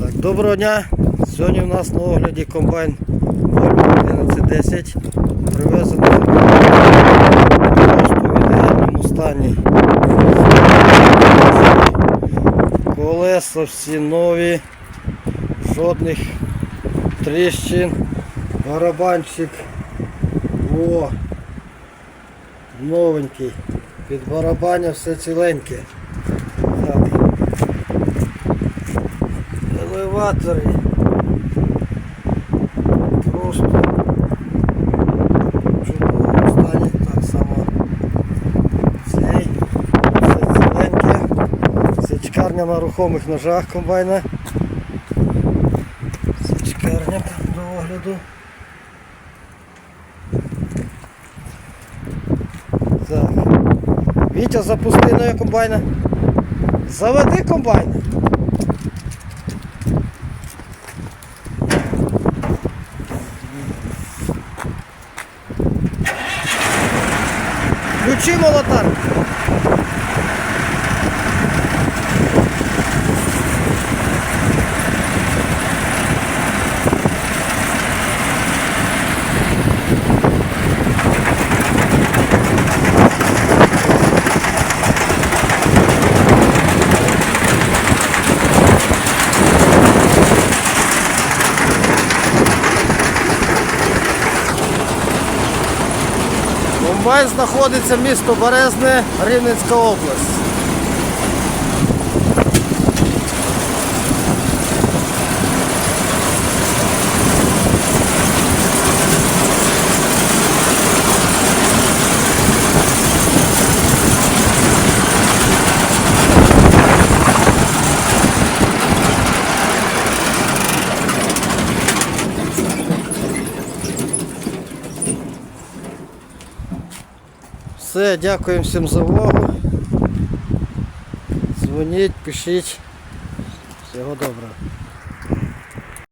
Так, доброго дня. Сьогодні у нас на огляді комбайн Volvo 1110. Привезений в ідеальному стані. Колеса всі нові, жодних тріщин, барабанчик. О, новенький. Під барабаня все ціленьке. Так. Елеватори. Просто в чудовому стані. Так само цей. Все ціленьке. На рухомих ножах комбайна. Січкарня до огляду. Так. Вітя, запусти на комбайна. Заведи комбайн. Включи молотар. Комбайн знаходиться місто Березне, Рівненська область. Все, дякуємо всім за увагу. Дзвоніть, пишіть. Всього доброго.